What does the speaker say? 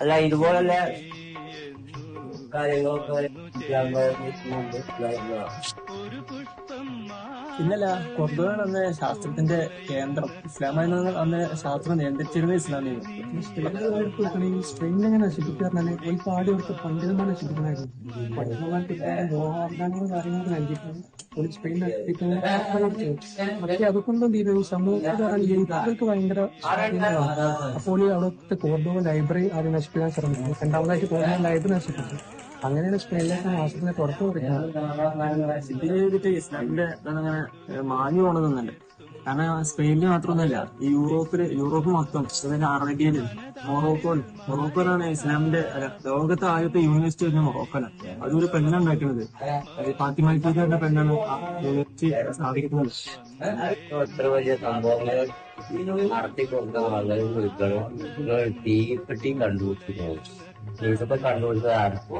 അല്ല ഇതുപോലല്ല കാര്യങ്ങളൊക്കെ ഒരു പുഷ്പം പിന്നല്ല കൊർദോൺ എന്ന ശാസ്ത്രത്തിന്റെ കേന്ദ്രം ഇസ്ലാമായിരുന്നു അന്ന് ശാസ്ത്രം നിയന്ത്രിച്ചിരുന്ന ഇസ്ലാമിയായിരുന്നു സ്പെയിനിൽ എങ്ങനെ നശിപ്പിക്കാറുണ്ട് ഒരു പാടി ഒരു. അപ്പോൾ അവിടുത്തെ കോർഡോവ ലൈബ്രറി ആദ്യം നശിപ്പിക്കാൻ ശ്രമിക്കുന്നു രണ്ടാമതായിട്ട് കോർഡോ ലൈബ്രറി നശിപ്പിച്ചു. അങ്ങനെയാണ് സ്പെയിനിലേക്ക് ശാസ്ത്രത്തിന് പുറത്തു കൊടുക്കുന്നത് മാഞ്ഞു പോണതെന്നുണ്ട്. കാരണം സ്പെയിനിൽ മാത്രമൊന്നുമല്ല ഈ യൂറോപ്പിൽ യൂറോപ്പ് മൊത്തം അതുപോലെ അറേബ്യയിൽ മൊറോക്കോയിൽ മൊറോക്കോയിലാണ് ഇസ്ലാമിന്റെ ലോകത്തെ ആദ്യത്തെ യൂണിവേഴ്സിറ്റി വരുന്ന മൊറോക്കോലാണ് അതൊരു പെണ്ണാണ് ഉണ്ടാക്കുന്നത്. ഫാത്തിമൽക്കീത് എന്ന പെണ്ണാണ് യൂണിവേഴ്സിറ്റി സ്ഥാപിക്കുന്നത്. എത്ര വലിയ സംഭവങ്ങൾ നടത്തിക്കൊണ്ട വളരെ വീടുകളും തീപ്പെട്ടിയും കണ്ടുപിടിച്ചു കണ്ടുപിടിച്ചത്. ആർക്കും